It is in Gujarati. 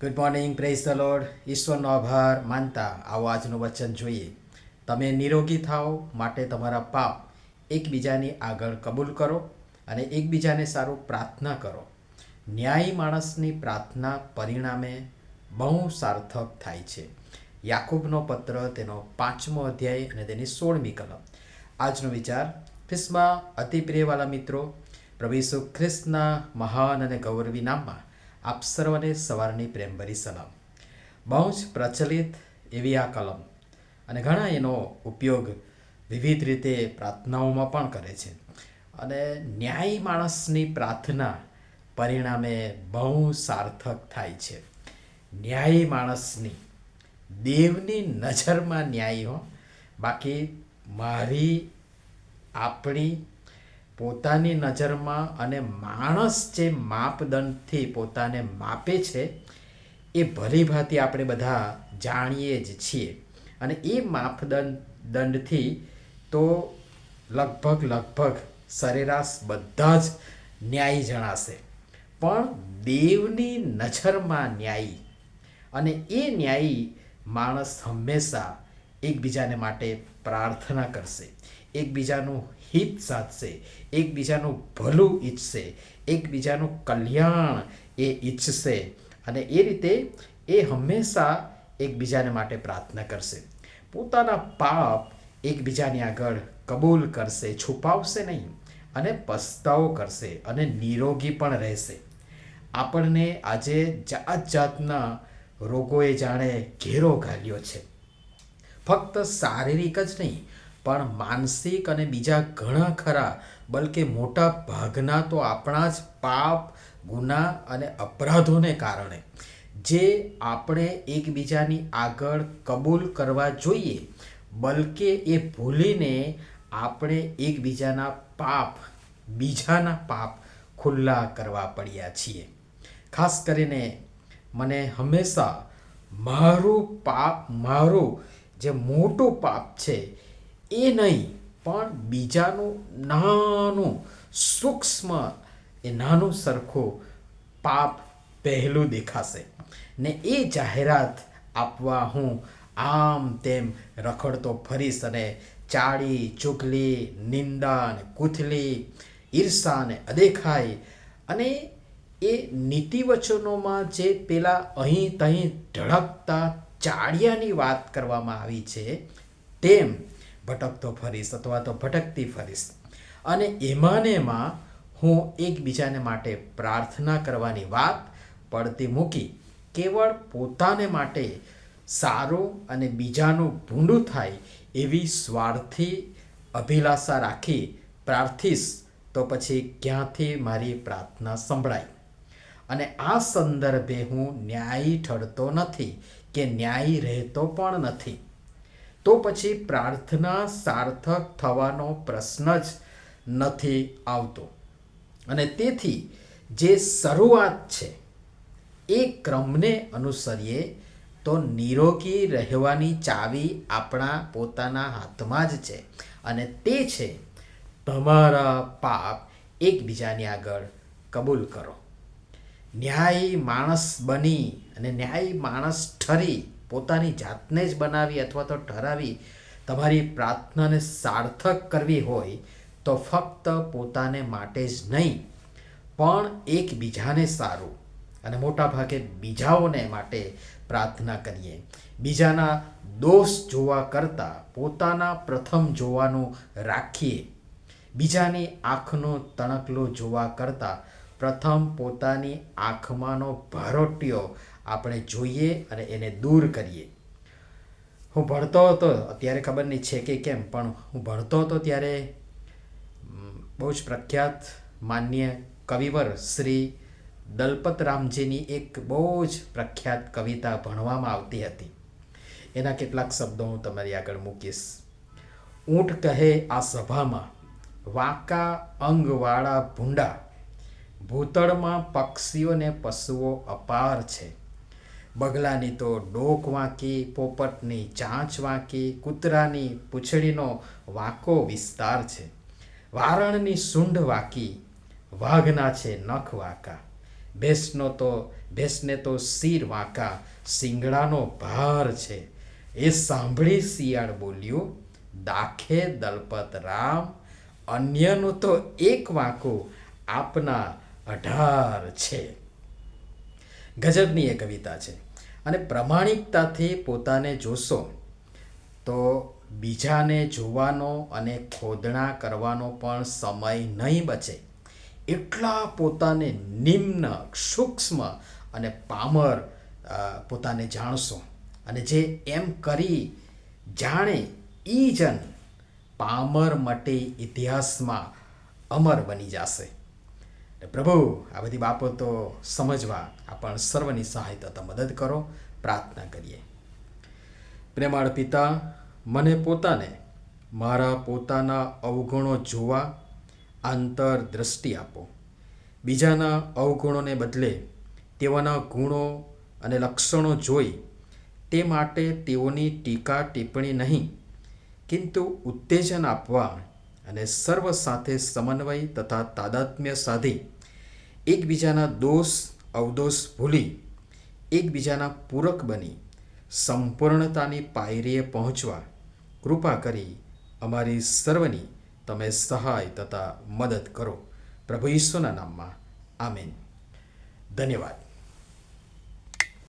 Good morning praise the lord ઈશ્વરનો આભાર માનતા આવો આજનું વચન જોઈએ. તમે નિરોગી થાઓ માટે તમારા પાપ એકબીજાની આગળ કબૂલ કરો અને એકબીજાને સારું પ્રાર્થના કરો. ન્યાયી માણસની પ્રાર્થના પરિણામે બહુ સાર્થક થાય છે. યાકૂબનો પત્ર તેનો પાંચમો અધ્યાય અને તેની સોળમી કલમ. આજનો વિચાર, ખ્રિસ્તમાં અતિ પ્રિયવાલા મિત્રો, પ્રભુ ખ્રિસ્તના મહાન અને ગૌરવી નામમાં આપ સર્વને સવારની પ્રેમભરી સલામ. બહુ જ પ્રચલિત એવી આ કલમ અને ઘણા એનો ઉપયોગ વિવિધ રીતે પ્રાર્થનાઓમાં પણ કરે છે. અને ન્યાયી માણસની પ્રાર્થના પરિણામે બહુ સાર્થક થાય છે. ન્યાયી માણસની, દેવની નજરમાં ન્યાયી હો. બાકી મારી, આપણી પોતાની નજરમાં અને માણસ જે માપદંડથી પોતાને માપે છે, એ ભલીભાંતિ આપણે બધા જાણીએ જ છીએ. અને એ માપદંડ, દંડથી તો લગભગ લગભગ સરેરાશ બધા જ ન્યાયી જણાશે. પણ દેવની નજરમાં ન્યાયી અને એ ન્યાયી માણસ હંમેશા એકબીજાને માટે પ્રાર્થના કરશે. એકબીજાનું હિત સાધશે, એકબીજાનું ભલું ઈચ્છશે, એકબીજાનું કલ્યાણ એ ઈચ્છશે અને એ રીતે એ હંમેશા એકબીજાને માટે પ્રાર્થના કરશે. પોતાના પાપ એકબીજાની આગળ કબૂલ કરશે, છુપાવશે નહીં અને પસ્તાવો કરશે અને નિરોગી પણ રહેશે. આપણને આજે જાત જાતના રોગોએ જાણે ઘેરો ઘાલ્યો છે. ફક્ત શારીરિક જ નહીં પણ માનસિક અને બીજા ઘણા ખરા, બલકે મોટા ભાગના તો આપણા જ પાપ, ગુના અને અપરાધોને કારણે. જે આપણે એકબીજાની આગળ કબૂલ કરવા જોઈએ, બલકે એ ભૂલીને આપણે એકબીજાના પાપ, બીજાના પાપ ખુલ્લા કરવા પડ્યા છીએ. ખાસ કરીને મને હંમેશા મારું પાપ, મારું જે મોટું પાપ છે એ નહીં, પણ બીજાનું નાનું સૂક્ષ્મ, એ નાનું સરખું પાપ પહેલું દેખાશે. ને એ જાહેરાત આપવા હું આમ તેમ રખડતો ફરીશ અને ચાળી ચુગલી નિંદા ને કૂથલી, ઈર્ષા ને અદેખાઈ અને એ નીતિવચનોમાં જે પેલા અહીં તહીં ઢળકતા ચાળિયાની વાત કરવામાં આવી છે, તેમ ભટકતો ફરીશ અથવા તો ભટકતી ફરીશ. અને એમાં એમાં હું એકબીજાને માટે પ્રાર્થના કરવાની વાત પડતી મૂકી કેવળ પોતાને માટે સારું અને બીજાનું ભૂંડું થાય એવી સ્વાર્થી અભિલાષા રાખી પ્રાર્થીશ તો પછી ક્યાંથી મારી પ્રાર્થના સંભળાય? અને આ સંદર્ભે હું ન્યાયી ઠરતો નથી કે ન્યાયી રહેતો પણ નથી. તો પછી પ્રાર્થના સાર્થક થવાનો પ્રશ્ન જ નથી આવતો. અને તેથી જે શરૂઆત છે, એ ક્રમને અનુસરીએ તો નિરોગી રહેવાની ચાવી આપણા પોતાના હાથમાં જ છે. અને તે છે, તમારા પાપ એકબીજાની આગળ કબૂલ કરો. ન્યાયી માણસ બની અને ન્યાયી માણસ ઠરી પોતાની જાતને જ બનાવી અથવા તો ઠરાવી તમારી પ્રાર્થનાને સાર્થક કરવી હોય તો ફક્ત પોતાને માટે જ નહીં, પણ એકબીજાને સારું અને મોટા ભાગે બીજાઓને માટે પ્રાર્થના કરીએ. બીજાના દોષ જોવા કરતાં પોતાના પ્રથમ જોવાનું રાખીએ. બીજાની આંખનો તણકલો જોવા કરતાં પ્રથમ પોતાની આંખમાંનો ભારોટ્યો આપણે જોઈએ અને એને દૂર કરીએ. હું ભણતો હતો, અત્યારે ખબર નહીં છે કે કેમ, પણ હું ભણતો હતો ત્યારે બહુ જ પ્રખ્યાત માન્ય કવિવર શ્રી દલપત રામજીની એક બહુ જ પ્રખ્યાત કવિતા ભણવામાં આવતી હતી. એના કેટલાક શબ્દો હું તમારી આગળ મૂકીશ. ઊંટ કહે આ સભામાં, વાંકા અંગવાળા ભૂંડા, ભૂતળમાં પક્ષીઓને પશુઓ અપાર છે. બગલાની તો ડોક વાંકી, પોપટની ચાંચ વાંકી, કૂતરાની પૂંછડીનો વાંકો વિસ્તાર છે. વારણની સૂંઢ વાંકી, વાઘના છે નખ વાંકા. ભેંસનો તો, ભેંસને તો શીર વાંકા, શિંગડાનો ભાર છે. એ સાંભળી શિયાળ બોલ્યું, દાખે દલપત રામ, અન્યનું તો એક વાંકું આપના અઢાર છે. ગજબની એ કવિતા છે. અને પ્રમાણિકતાથી પોતાને જોશો, તો બીજાને જોવાનો અને ખોદણા કરવાનો પણ સમય નહીં બચે. એટલા પોતાને નિમ્ન, સૂક્ષ્મ અને પામર પોતાને જાણશો. અને જે એમ કરી જાણે ઈ જન પામર માટે ઇતિહાસમાં અમર બની જશે. પ્રભુ, આ બધી બાબતો સમજવા આપણ સર્વની સહાયતા તો મદદ કરો, પ્રાર્થના કરીએ. પ્રેમાળ પિતા, મને પોતાને મારા પોતાના અવગુણો જોવા આંતર દ્રષ્ટિ આપો. બીજાના અવગુણોને બદલે તેઓના ગુણો અને લક્ષણો જોઈ તે માટે તેઓની ટીકા ટિપ્પણી નહીં, કિંતુ ઉત્તેજન આપવા અને સર્વ સાથે સમન્વય તથા તાદાત્મ્ય સાધી એકબીજાના દોષ, અવદોષ ભૂલી, એકબીજાના પૂરક બની, સંપૂર્ણતાની પાયરીએ પહોંચવા, કૃપા કરી અમારી સર્વની તમે સહાય તથા મદદ કરો. પ્રભુ ઈશ્વરના નામમાં. આમેન. ધન્યવાદ.